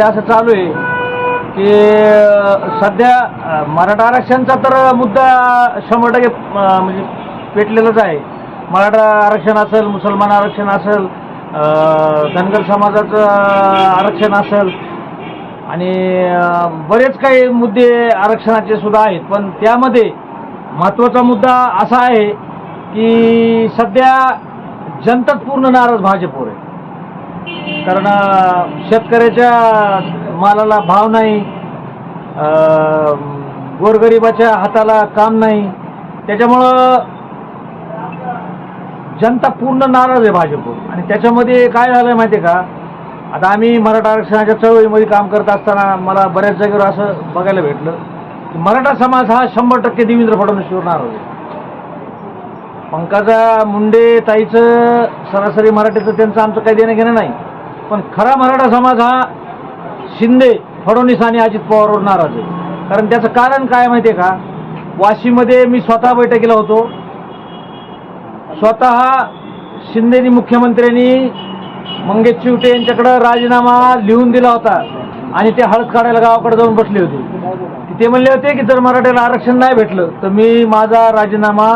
सध्या असं चालू आहे की सध्या मराठा आरक्षणचा तर मुद्दा शंभर टक्के म्हणजे पेटलेलाच आहे. मराठा आरक्षण असेल मुसलमान आरक्षण असेल धनगर समाजाचं आरक्षण असेल आणि बरेच काही मुद्दे आरक्षणाचे सुद्धा आहेत. पण त्यामध्ये महत्त्वाचा मुद्दा असा आहे की सध्या जनताच पूर्ण नाराज भाजपवर आहे. कारण शेतकऱ्याच्या मालाला भाव नाही गोरगरिबाच्या हाताला काम नाही. त्याच्यामुळं जनता पूर्ण नाराज आहे भाजपवर. आणि त्याच्यामध्ये काय झालं माहिती आहे का? आता आम्ही मराठा आरक्षणाच्या चळवळीमध्ये काम करत असताना मला बऱ्याच जागेवर असं बघायला भेटलं की मराठा समाज हा शंभर टक्के देवेंद्र फडणवीसवर नाराज आहे पंकजा मुंडे ताईचं सरासरी मराठीचं त्यांचं आमचं काही देणं घेणं नाही. पण खरा मराठा समाज हा शिंदे फडणवीस आणि अजित पवारवर नाराज आहे. कारण त्याचं कारण काय माहिती आहे का? वाशीमध्ये मी स्वतः बैठकीला होतो. स्वतः शिंदेनी मुख्यमंत्र्यांनी मंगेश चिवटे यांच्याकडं राजीनामा लिहून दिला होता आणि ते हळद काढायला गावाकडे जाऊन बसले होते. ते म्हणले होते की जर मराठ्याला आरक्षण नाही भेटलं तर मी माझा राजीनामा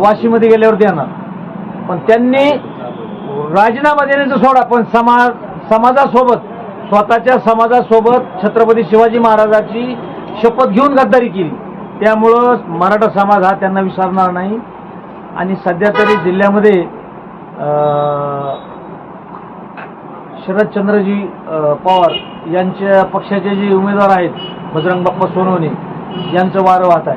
वाशीमध्ये गेल्यावर देणार. पण त्यांनी राजीनामा देण्याचं सोडा पण समाज समाजासोबत स्वतःच्या समाजासोबत छत्रपती शिवाजी महाराजाची शपथ घेऊन गद्दारी केली. त्यामुळं मराठा समाज हा त्यांना विसरणार नाही. आणि सध्या तरी जिल्ह्यामध्ये शरदचंद्रजी पवार यांच्या पक्षाचे जे उमेदवार आहेत बजरंग बाप्पा सोनवणे यांचं वारं वाहत आहे.